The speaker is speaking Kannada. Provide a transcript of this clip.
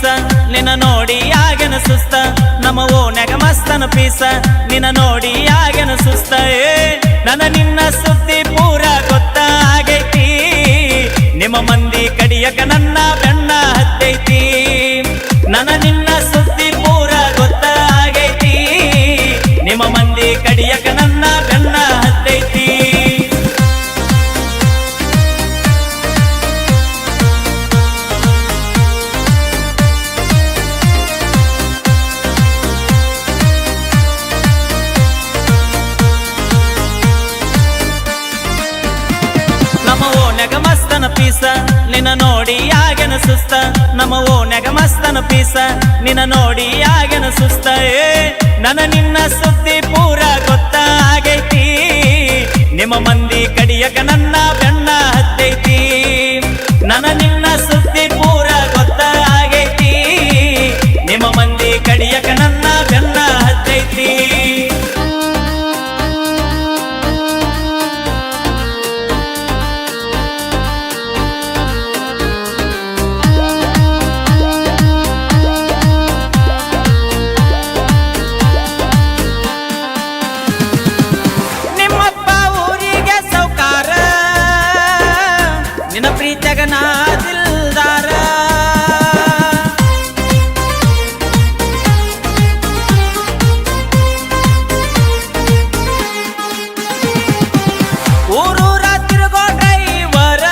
ಮಸ್ತ, ನಿನ್ನ ನೋಡಿ ಆಗನ ಸುಸ್ತ? ನಮ್ಮ ಓನ್ಯಾಗ ಮಸ್ತನ ಪೀಸ, ನಿನ್ನ ನೋಡಿ ಆಗನ ಸುಸ್ತ? ಏ, ನನ್ನ ನಿನ್ನ ಸುದ್ದಿ ಪೂರ ಗೊತ್ತಾಗೈತಿ. ನಿಮ್ಮ ಮಂದಿ ಕಡಿಯಕ ನನ್ನ ಮಸ್ತನ ಪೀಸ, ನಿನ್ನ ನೋಡಿ ಆಗೇನ ಸುಸ್ತ ನಮ್ಮ ಓನ್ಯಾಗ ಮಸ್ತನ ಪೀಸ, ನಿನ್ನ ನೋಡಿ ಆಗೇನ ಸುಸ್ತ ಏ ನನ ನಿನ್ನ ಸುದ್ದಿ ಪೂರ ಗೊತ್ತಾಗೈತಿ. ನಿಮ್ಮ ಮಂದಿ ಕಡಿಯಕ ನನ್ನ ஜெகநாதில் தாரா. ஊரூரா திருகோட்டை வர